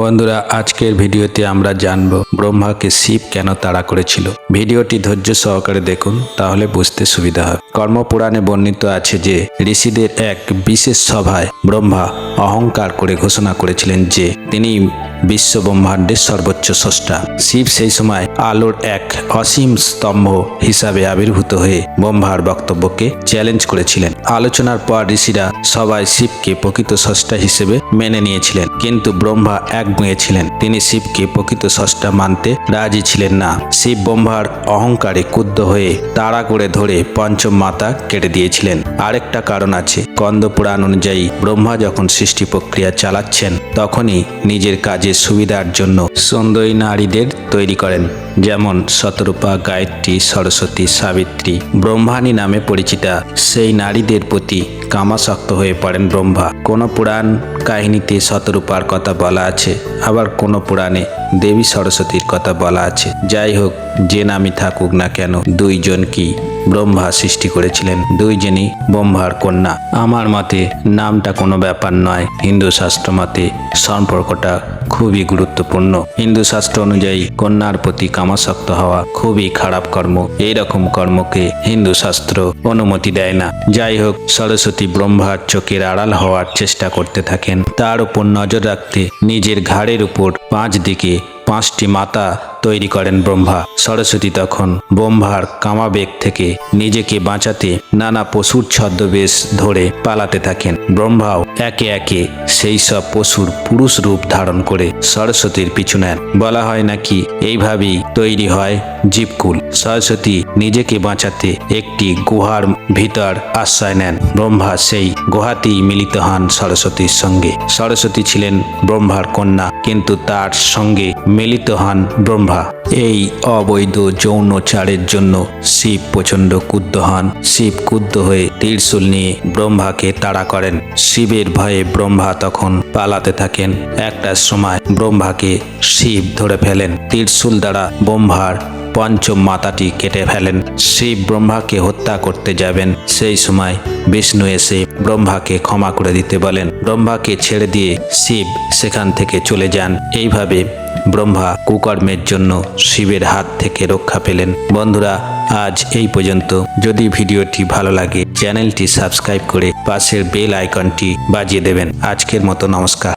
বন্ধুরা আজকের ভিডিওতে আমরা জানব ব্রহ্মাকে শিব কেন তাড়া করেছিল। ভিডিওটি ধৈর্য সহকারে দেখুন, তাহলে বুঝতে সুবিধা হয় কর্মপুরাণে বর্ণিত আছে যে, ঋষিদের এক বিশেষ সভায় ব্রহ্মা অহংকার করে ঘোষণা করেছিলেন যে, তিনি বিশ্ব ব্রহ্মাণ্ডের সর্বোচ্চ স্রষ্টা। শিব সেই সময় আলোর এক অসীম স্তম্ভ হিসাবে আবির্ভূত হয়ে ব্রহ্মার বক্তব্যকে চ্যালেঞ্জ করেছিলেন। আলোচনার পর ঋষিরা সবাই শিবকে প্রকৃত স্রষ্টা হিসেবে মেনে নিয়েছিলেন, কিন্তু ব্রহ্মা একগুঁয়ে ছিলেন। তিনি শিবকে প্রকৃত স্রষ্টা মানতে রাজি ছিলেন না। শিব ব্রহ্মার অহংকারে ক্রুদ্ধ হয়ে তাড়া করে ধরে পঞ্চম মাতা কেটে দিয়েছিলেন। আরেকটা কারণ আছে। কন্দ পুরাণ অনুযায়ী ব্রহ্মা যখন সৃষ্টি প্রক্রিয়া চালাচ্ছেন, তখনই নিজের কাজের সুবিধার জন্য সুন্দরী নারীদের তৈরি করেন। যেমন শতরূপা গায়ত্রী, সরস্বতী, সাবিত্রী, ব্রহ্মাণী নামে পরিচিতা। সেই নারীদের প্রতি কামাসক্ত হয়ে পড়েন ব্রহ্মা। কোন পুরাণ কাহিনীতে শতরূপার কথা বলা আছে। আবার কোনো পুরাণে দেবী সরস্বতীর কথা বলা আছে। যাই হোক, যে নামই থাকুক না কেন, দুইজন কি ব্রহ্মা সৃষ্টি করেছিলেন? দুইজনই ব্রহ্মার কন্যা। আমার মতে নামটা কোনো ব্যাপার নয়। হিন্দু শাস্ত্র মতে সম্পর্কটা খুবই গুরুত্বপূর্ণ। হিন্দু শাস্ত্র অনুযায়ী কন্যার প্রতি কামাসক্ত হওয়া খুবই খারাপ কর্ম। এই রকম কর্মকে হিন্দু শাস্ত্র অনুমতি দেয় না। যাই হোক সরস্বতী ব্রহ্মার চোখের আড়াল হওয়ার চেষ্টা করতে থাকেন। তার উপর নজর রাখতে নিজের ঘাড়ের উপর পাঁচ দিকে পাঁচটি মাতা তৈরি করেন ব্রহ্মা। সরস্বতী তখন ব্রহ্মার কামাবেগ থেকে নিজেকে বাঁচাতে নানা পশুর ছদ্মবেশ ধরে পালাতে থাকেন। ব্রহ্মাও একে একে সেই সব পশুর পুরুষ রূপ ধারণ করে সরস্বতীর পিছু নেন। বলা হয় নাকি এইভাবেই তৈরি হয় জীবকুল। সরস্বতী নিজেকে বাঁচাতে একটি গুহার ভিতর আশ্রয় নেন। ব্রহ্মা সেই গুহাতেই মিলিত হন সরস্বতীর সঙ্গে। সরস্বতী ছিলেন ব্রহ্মার কন্যা, কিন্তু তার সঙ্গে মিলিত হন ব্রহ্মা। এই অবৈধ যৌনচারের জন্য শিব প্রচণ্ড ক্রুদ্ধ হন। শিব ক্রুদ্ধ হয়ে তীরশুল নিয়ে ব্রহ্মাকে তাড়া করেন। শিবের ভয়ে ব্রহ্মা তখন পালাতে থাকেন। একটা সময় ব্রহ্মাকে শিব ধরে ফেলেন। তীরশুল দ্বারা ব্রহ্মার পঞ্চম মাতাটি কেটে ফেলেন। শিব ব্রহ্মাকে হত্যা করতে যাবেন। সেই সময় বিষ্ণু এসে ব্রহ্মাকে ক্ষমা করে দিতে বলেন। ব্রহ্মাকে ছেড়ে দিয়ে শিব সেখান থেকে চলে যান। এইভাবে ব্রহ্মা কুকর্মের জন্য শিবের হাত থেকে রক্ষা পেলেন। বন্ধুরা, আজ এই পর্যন্ত। যদি ভিডিওটি ভালো লাগে, চ্যানেলটি সাবস্ক্রাইব করে পাশের বেল আইকনটি বাজিয়ে দেবেন। আজকের মতো নমস্কার।